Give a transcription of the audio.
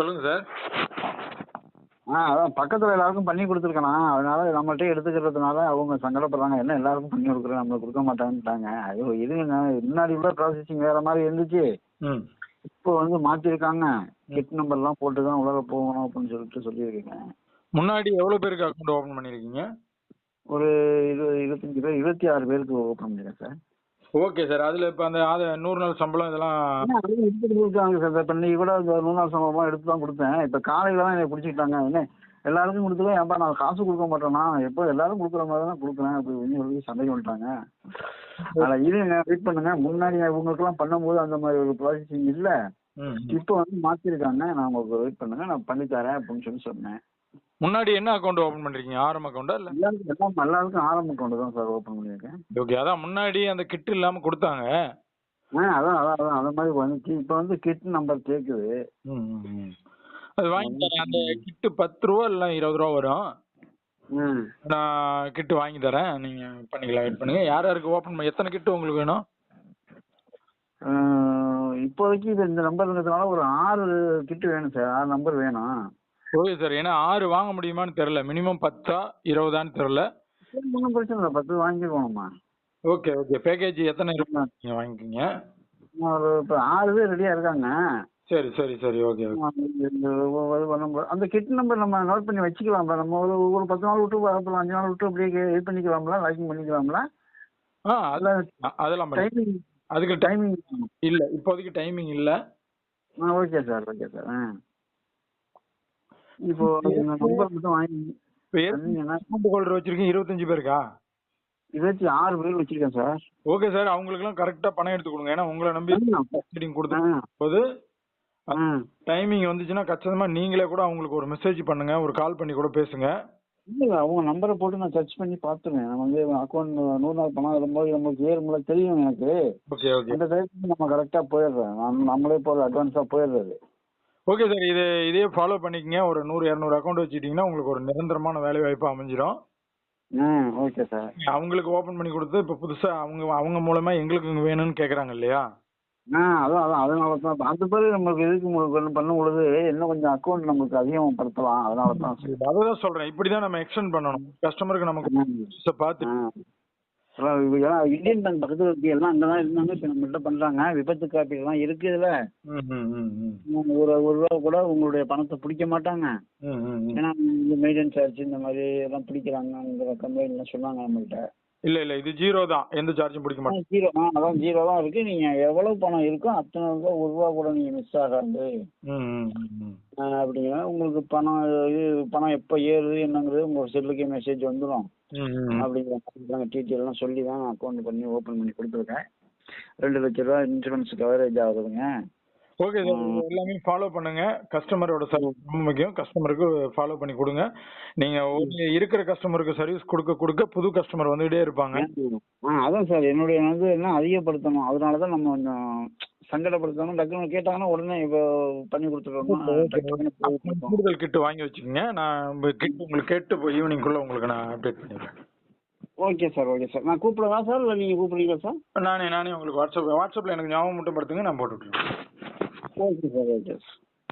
சொல்லுங்க சார். ஆ அதான் பக்கத்தில் எல்லாருக்கும் பண்ணி கொடுத்துருக்கேண்ணா அதனால நம்மள்ட்ட எடுத்துக்கிறதுனால அவங்க சங்கடப்படுறாங்க. என்ன எல்லாருக்கும் பண்ணி கொடுக்குறேன் நம்மளுக்கு கொடுக்க மாட்டாங்கன்ட்டாங்க ஐயோ இருங்க முன்னாடி கூட ப்ராசஸிங் வேற மாதிரி இருந்துச்சு. இப்போ வந்து மாற்றிருக்காங்க கிட் நம்பர்லாம் போட்டு தான் உலக போகணும் அப்படின்னு சொல்லிட்டு சொல்லியிருக்கேன் முன்னாடி எவ்வளோ பேருக்கு அக்கௌண்ட் ஓப்பன் பண்ணியிருக்கீங்க? ஒரு இருபது இருபத்தஞ்சு பேர் இருபத்தி ஆறு பேருக்கு ஓப்பன் பண்ணிருக்கேன் சார். Okay sir. அதில் இப்போ அந்த நூறு நாள் சம்பளம் இதெல்லாம் எடுத்துட்டு சார். இப்போ இன்னைக்கு கூட நூறு நாள் சம்பளமாக எடுத்து தான் கொடுத்தேன். இப்போ காலையில தான் என்னை பிடிச்சிக்கிட்டாங்க. என்ன எல்லாருக்கும் கொடுத்துருவேன் ஏன்பா நான் காசு கொடுக்க மாட்டேன்னா எப்போ எல்லாரும் கொடுக்குற மாதிரி தான் கொடுக்குறேன். அப்படி சொல்லி சண்டைக்கு வந்துட்டாங்க. அதில் இருங்க வெயிட் பண்ணுங்க. முன்னாடி இவங்களுக்குலாம் பண்ணும்போது அந்த மாதிரி ஒரு ப்ராசஸிங் இல்லை. இப்போ வந்து மாற்றிருக்காங்க நான் உங்களுக்கு வெயிட் பண்ணுங்க. நான் பண்ணி தரேன் அப்படின்னு சொல்லி சொன்னேன். முன்னாடி என்ன அக்கௌண்ட் ஓப்பன் பண்ணிருக்கீங்க? ஆரம் அக்கௌண்டா இல்லை? எல்லாம் எல்லாருக்கும் ஆரம்ப அக்கௌண்ட் தான் சார் ஓப்பன் பண்ணியிருக்கேன் ஓகே அதான் முன்னாடி அந்த கிட் இல்லாமல் கொடுத்தாங்க. ஆ அதான் அதான் அதான் அந்த மாதிரி வந்துச்சு. இப்போ வந்து கிட் நம்பர் ம். அது வாங்கி தரேன். அந்த கிட்டு பத்து ரூபா இல்லை இருபது ரூபா வரும். ம். நான் கிட்டு வாங்கி தரேன். நீங்கள் பண்ணிக்கலாம் வெயிட் பண்ணுங்க. யார் யாருக்கு பண்ண எத்தனை கிட்டு உங்களுக்கு வேணும்? இப்போதைக்கு இது இந்த நம்பர் இருக்கிறதுனால ஒரு ஆறு கிட்டு வேணும் சார் ஆறு நம்பர் வேணும். Okay sir. ஏன்னா ஆறு வாங்க முடியுமான்னு தெரில மினிமம் பத்தா இருபதான்னு தெரில ஒன்றும் பிரச்சனை இல்லை. பத்து வாங்கிக்கோங்கம்மா ஓகே ஓகே. பேக்கேஜ் எத்தனை இருக்கு நீங்கள் வாங்கிக்கிங்க. ஒரு இப்போ ஆறு பேர் ரெடியாக இருக்காங்க. சரி சரி சரி. ஓகே number- அந்த கிட் நம்பர் நம்ம நோட் பண்ணி வச்சுக்கலாம்ல. நம்ம ஒரு ஒரு பத்து நாள் விட்டு அப்புறம் அஞ்சு நாள் விட்டு அப்படியே இது பண்ணிக்கலாம்ல லாக்கிங் பண்ணிக்கலாம்ல. ஆ அதில் அதெல்லாம் பண்ணி டைமிங் அதுக்கு டைம் டைமிங் இல்லை இப்போதைக்கு டைமிங் இல்லை. ஆ ஓகே சார் ஓகே சார். ஆ. இப்போ நம்பர் மட்டும் வாங்கி அக்கௌண்ட் ஹோல்டர் வச்சிருக்கீங்க இருபத்தஞ்சு பேருக்கா? இருபத்தி ஆறு பேர் வச்சிருக்கேன் சார் ஓகே சார் அவங்களுக்குலாம் கரெக்டாக பணம் எடுத்து கொடுங்க. ஏன்னா உங்களை நம்பி மீட்டிங் கொடுத்த ஆ. போது டைமிங் வந்துச்சுன்னா கச்சிதமா நீங்களே கூட அவங்களுக்கு ஒரு மெசேஜ் பண்ணுங்க ஒரு கால் பண்ணி கூட பேசுங்க. இல்லை அவங்க நம்பரை போட்டு நான் சர்ச் பண்ணி பார்த்துருவேன். நம்ம வந்து அக்கௌண்ட் நூறு நாள் பணம் வரும்போது நமக்கு ஏறுமுல தெரியும் எனக்கு. ஓகே ஓகே அந்த டைத்துக்கு நம்ம கரெக்டாக போயிடுறோம். நம்ம நம்மளே போகிற அட்வான்ஸாக போயிடுறது. ஓகே சார் இது இதே ஃபாலோ பண்ணிக்கங்க. ஒரு நூறு இரநூறு அக்கௌண்ட் வச்சுக்கிட்டிங்கன்னா உங்களுக்கு ஒரு நிரந்தரமான வேலை வாய்ப்பு அமைஞ்சிடும் ஓகே சார் அவங்களுக்கு ஓப்பன் பண்ணி கொடுத்து இப்போ புதுசாக அவங்க அவங்க மூலமா எங்களுக்கு வேணும்னு கேட்குறாங்க இல்லையா? ஆ அதான் அதான். அதனால தான் அந்த பிறகு நம்மளுக்கு இதுக்கு உங்களுக்கு பண்ண- பண்ணும் பொழுது இன்னும் கொஞ்சம் அக்கௌண்ட் நமக்கு அதிகப்படுத்தலாம். அதனால தான் சார் அதை தான் சொல்கிறேன் இப்படி தான் நம்ம எக்ஸ்டெண்ட் பண்ணணும். கஸ்டமருக்கு நமக்கு பார்த்து இந்தியன் பேங்க் பக்கத்தில் இருக்கு. எல்லாம் அங்கே தான் இருந்தாங்க. இப்போ நம்மள்ட்ட பண்ணுறாங்க விபத்து காப்பீடுலாம் இருக்கு இதில். ஒரு ஒரு ரூபா கூட உங்களுடைய பணத்தை பிடிக்க மாட்டாங்க. ஏன்னா மெயின்டெனன்ஸ் சார்ஜ் இந்த மாதிரி எல்லாம் பிடிக்கிறாங்க கம்பெனிலாம் சொன்னாங்க நம்மள்ட்ட. இல்லை இல்லை இது ஜீரோ தான். எந்த சார்ஜும் பிடிக்க மாட்டோம் ஜீரோ ஆ அதான் ஜீரோ தான் இருக்கு. நீங்க எவ்வளவு பணம் இருக்கோ அத்தனை ரூபா ஒரு ரூபா கூட நீங்க மிஸ் ஆகாது. அப்படிங்கிற உங்களுக்கு பணம் இது பணம் எப்போ ஏறுது என்னங்கிறது உங்க செல்லுக்கே மெசேஜ் வந்துடும் அப்படிங்கிற மாதிரி டீட்டெயிலாம் சொல்லி தான் அக்கௌண்ட் பண்ணி ஓப்பன் பண்ணி கொடுத்துருக்கேன். ரெண்டு லட்ச ரூபா இன்சூரன்ஸ் கவரேஜ் ஆகுதுங்க. ஓகே சார் எல்லாமே ஃபாலோ பண்ணுங்க. கஸ்டமரோட சர்வீஸ் ரொம்ப முக்கியம். கஸ்டமருக்கு ஃபாலோ பண்ணி கொடுங்க. நீங்க இருக்கிற கஸ்டமருக்கு சர்வீஸ் கொடுக்க கொடுக்க புது கஸ்டமர் வந்துகிட்டே இருப்பாங்க. ஆ அதான் சார் என்னுடைய வந்து என்ன அதிகப்படுத்தணும்? அதனால தான் நம்ம கொஞ்சம் சங்கடப்படுத்தணும். டக்குனு கேட்டாங்கன்னா உடனே இப்போ பண்ணி கொடுப்போம். கூடுதல் கிட்டு வாங்கி வச்சுக்கோங்க. நான் கிட் உங்களுக்கு கேட்டு ஈவினிங்குள்ள உங்களுக்கு நான் அப்டேட் பண்ணிடுறேன். ஓகே சார் ஓகே சார் நான் கூப்பிடவா சார் இல்லை நீங்கள் கூப்பிடுறீங்களா சார் நானே நானே உங்களுக்கு வாட்ஸ்அப் வாட்ஸ்அப்பில் எனக்கு ஞாபகம் மட்டும் படுத்துங்க நான் போட்டு விட்டுருவேன் ஓகே சார் ஓகே சார்